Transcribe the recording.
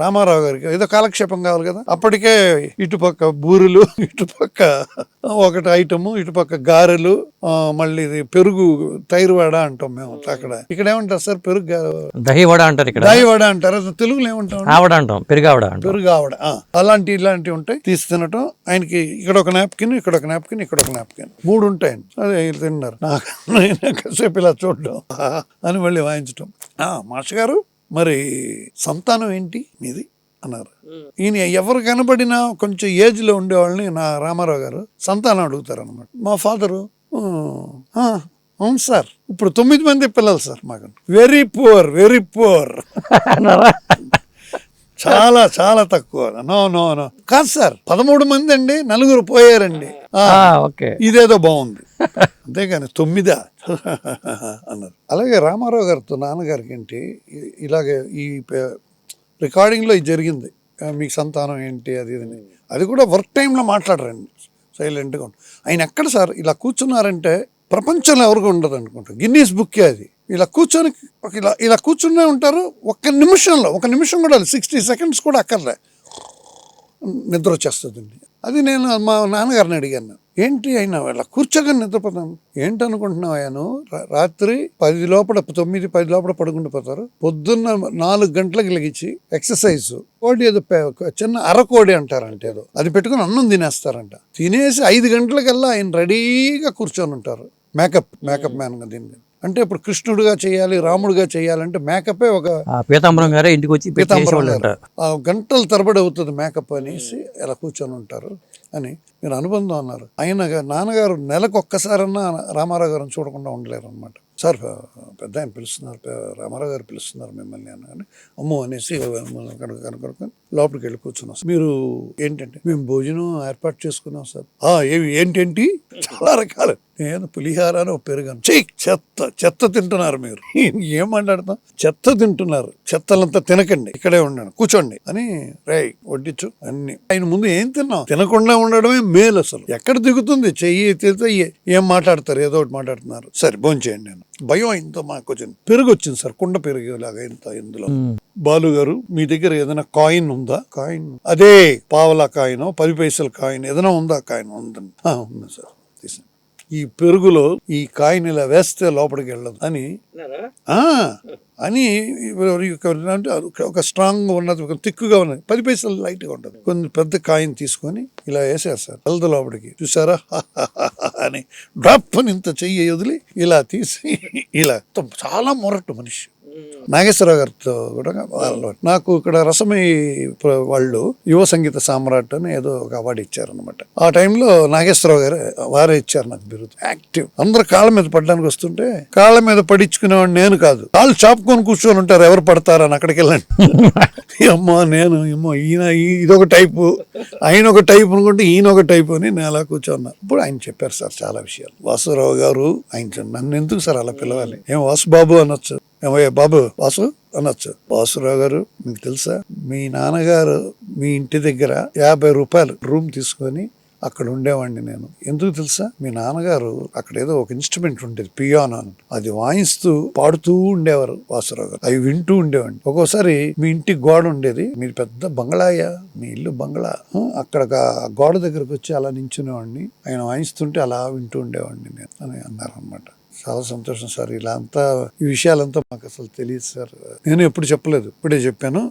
రామారావు గారికి. ఏదో కాలక్షేపం కావాలి కదా. అప్పటికే ఇటుపక్క బూరెలు ఇటుపక్క ఒకటి ఐటము ఇటుపక్క గారెలు మళ్ళీ ఇది పెరుగు తైరు వడ అంటాం మేము అక్కడ. ఇక్కడ ఏమంటారు సార్? పెరుగు గా- దహి వడ అంటారు ఇక్కడ. దాయి వడ అంటారు. అసలు తెలుగులో ఏమంటాం ఆవడ అంటాం. పెరుగావడ పెరుగు ఆవడ అలాంటి ఇలాంటివి ఉంటాయి. తీసి తినటం. ఆయనకి ఇక్కడ ఒక నాప్కిన్ ఇక్కడ ఒక నాప్కిన్ ఇక్కడ ఒక నాప్కిన్ మూడు ఉంటాయి. అదే తిన్నారు. నాకు కాసేపు ఇలా చూడడం. అని మళ్ళీ వాయించటం. ఆ, మాస్టర్ గారు మరి సంతానం ఏంటి మీది? అన్నారు. ఈయన ఎవరు కనబడినా కొంచెం ఏజ్లో ఉండేవాళ్ళని నా రామారావు గారు సంతానం అడుగుతారు అనమాట మా ఫాదరు అవును సార్. ఇప్పుడు తొమ్మిది మంది పిల్లలు సార్ మాకు. వెరీ పూర్ వెరీ పూర్ అన్నారా? చాలా చాలా తక్కువ. No no no. కాదు సార్ పదమూడు మంది అండి నలుగురు పోయారండి. ఓకే. ఇదేదో బాగుంది. అంతేగాని తొమ్మిదా? అన్నారు. అలాగే రామారావు గారితో నాన్నగారికి ఏంటి ఇలాగే ఈ రికార్డింగ్లో ఇది జరిగింది. మీకు సంతానం ఏంటి అది ఇది. అది కూడా వర్క్ టైంలో మాట్లాడరండి. సైలెంట్గా ఆయన ఎక్కడ సార్ ఇలా కూర్చున్నారంటే ప్రపంచంలో ఎవరికి ఉండదు అనుకుంటా గిన్నీస్ బుక్కే అది. ఇలా కూర్చొని ఇలా ఇలా కూర్చునే ఉంటారు. ఒక్క నిమిషంలో ఒక నిమిషం కూడా సిక్స్టీ సెకండ్స్ కూడా అక్కర్లే. నిద్ర వచ్చేస్తుందండి. అది నేను మా నాన్నగారిని అడిగాను. ఏంటి అయినా ఇలా కూర్చోగా నిద్రపోతాను ఏంటి అనుకుంటున్నావు అయ్యాను రాత్రి పది లోపల తొమ్మిది పది లోపల పడుకుండిపోతారు పొద్దున్న నాలుగు గంటలకు లెగిచి ఎక్సర్సైజ్. కోడి ఏదో చిన్న అరకోడి అంటారంట ఏదో. అది పెట్టుకుని అన్నం తినేస్తారంట. తినేసి ఐదు గంటలకల్లా ఆయన రెడీగా కూర్చొని ఉంటారు మేకప్ మేకప్ మ్యాన్గా దీన్ని. అంటే ఇప్పుడు కృష్ణుడిగా చేయాలి రాముడిగా చేయాలంటే మేకపే ఒక పీతాంబరం గారే ఇంటికి వచ్చి పీతాంబరం గంటల తరబడి అవుతుంది మేకప్ అనేసి ఇలా కూర్చొని ఉంటారు అని మీరు అనుబంధం అన్నారు. ఆయన నాన్నగారు నెలకు ఒక్కసారన్నా రామారావు గారిని చూడకుండా ఉండలేరు అనమాట సార్ పెద్ద ఆయన పిలుస్తున్నారు రామారావు గారు పిలుస్తున్నారు మిమ్మల్ని అన్నగాని అమ్మో అనేసి కనుక లోపలికి వెళ్ళి కూర్చున్నాం మీరు ఏంటంటే మేము భోజనం ఏర్పాటు చేసుకున్నాం సార్. ఆ ఏవి ఏంటేంటి? చాలా రకాలు. నేను పులిహోర అని ఒక పెరుగాను చెయ్యి చెత్త చెత్త తింటున్నారు మీరు. ఏం మాట్లాడతాం? చెత్త తింటున్నారు. చెత్తలంతా తినకండి. ఇక్కడే ఉండండి కూర్చోండి అని రే వడ్డించు అన్ని. ఆయన ముందు ఏం తిన్నాం? తినకుండా ఉండడమే మేలు అసలు. ఎక్కడ దిగుతుంది? చెయ్యి తిరితే ఏం మాట్లాడతారు? ఏదో ఒకటి మాట్లాడుతున్నారు. సరే భోంచేయండి నేను. భయం ఇంత మాకు వచ్చింది పెరుగు వచ్చింది సార్ కుండ పెరుగు లాగా ఇంత ఇందులో. బాలు గారు మీ దగ్గర ఏదైనా కాయిన్ ఉందా? కాయిన్. అదే పావలా కాయిన్ పది పైసల కాయిన్ ఏదైనా ఉందా కాయిన్? ఉందండి. "ఆ, ఉంది సార్. తీసాను ఈ పెరుగులో ఈ కాయిన్ ఇలా వేస్తే లోపలికి వెళ్ళదు అని. ఆ. అని ఒక- స్ట్రాంగ్ ఉన్నది ఒక తిక్కుగా ఉన్నది. పది పైసలు లైట్గా ఉంటుంది. కొన్ని పెద్ద కాయిన్ తీసుకొని ఇలా వేసారు సార్ వెళ్దు లోపలికి. చూసారా? అని డ్రాప్ అని ఇంత చెయ్యి వదిలి ఇలా తీసి ఇలా. చాలా మొరటు మనిషి. నాగేశ్వరరావు గారితో కూడా వాళ్ళు నాకు ఇక్కడ రసమై వాళ్ళు యువ సంగీత సామ్రాట్ అని ఏదో ఒక అవార్డు ఇచ్చారనమాట ఆ టైంలో నాగేశ్వరరావు గారు వారే ఇచ్చారు నాకు బిరుదు. యాక్టివ్. అందరు కాళ్ళ మీద పడడానికి వస్తుంటే కాళ్ళ మీద పడించుకునేవాడు నేను కాదు. కాళ్ళు చాపుకొని కూర్చొని ఉంటారు ఎవరు పడతారని అక్కడికి వెళ్ళండి. అమ్మో నేను ఏమో ఈయన ఇదొక టైపు. ఆయన ఒక టైపు అనుకుంటే ఈయన ఒక టైపు అని నేను అలా కూర్చోన్నా. ఇప్పుడు ఆయన చెప్పారు సార్ చాలా విషయాలు. వాసురావు గారు ఆయన నన్ను ఎందుకు సార్ అలా పిలవాలి? ఏం వాసు బాబు అనొచ్చు బాబు వాసు అనొచ్చు. వాసురావు గారు మీకు తెలుసా? మీ నాన్నగారు మీ ఇంటి దగ్గర యాభై రూపాయలు రూమ్ తీసుకొని అక్కడ ఉండేవాడిని నేను. ఎందుకు తెలుసా? మీ నాన్నగారు అక్కడ ఏదో ఒక ఇన్స్ట్రుమెంట్ ఉండేది పియానో అని. అది వాయిస్తూ పాడుతూ ఉండేవారు వాసురావు గారు. అవి వింటూ ఉండేవాడిని. ఒక్కోసారి మీ ఇంటి గోడ ఉండేది. మీరు పెద్ద బంగ్లాయా? మీ ఇల్లు బంగ్లా. అక్కడ గోడ దగ్గరకు వచ్చి అలా నించునేవాడిని. ఆయన వాయిస్తుంటే అలా వింటూ ఉండేవాడిని నేను అని అన్నారు అనమాట చాలా సంతోషం సార్. ఇలా అంతా ఈ విషయాలంతా మాకు అసలు తెలియదు సార్. నేను ఎప్పుడు చెప్పలేదు. ఇప్పుడే చెప్పాను.